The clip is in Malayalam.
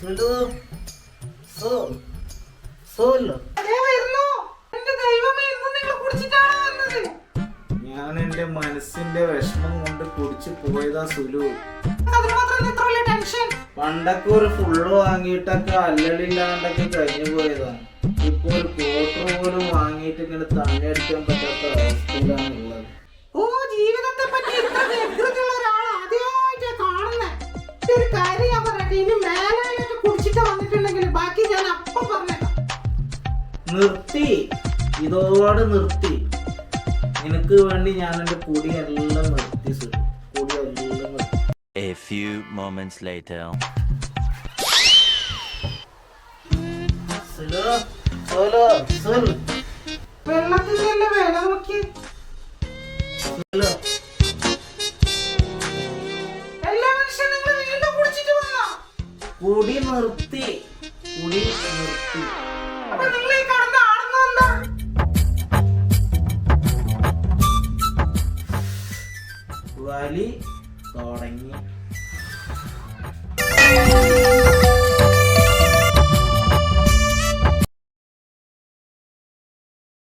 സുലു സോ സോലു. ഞാൻ എന്റെ മനസ്സിന്റെ വിഷമം കൊണ്ട് കുടിച്ചു പോയതാ സുലു. പണ്ടൊക്കെ ഒരു ഫുള്ള് വാങ്ങിയിട്ടൊക്കെ അല്ലലില്ലാണ്ടൊക്കെ കഴിഞ്ഞു പോയതാണ് ഇപ്പൊ ഒരു ക്വാർട്ടർ പോലും വാങ്ങിയിട്ട് ഇങ്ങനെ തണ്ണടിക്കാൻ പറ്റാത്ത അവസ്ഥയിലാണ് ഉള്ളത് ഓ ജീവിതത്തെ പറ്റി ഇത്ര വ്യഗ്രതയുള്ള ഒരാൾ ആദ്യമായിട്ടാ കാണുന്നേ. ഒരു കാര്യം ഞാൻ പറയട്ടെ? ഇനി നിർത്തി. ഇതോടെ നിർത്തി. നിനക്ക് വേണ്ടി ഞാൻ എന്റെ കുടിയെല്ലാം നിർത്തി സുലു കുടിയെല്ലാം നിർത്തി. A few moments later. കുടിച്ചിട്ട് വന്നോ? കുടി നിർത്തി. കുടി നിർത്തി. വാലി തുടങ്ങി.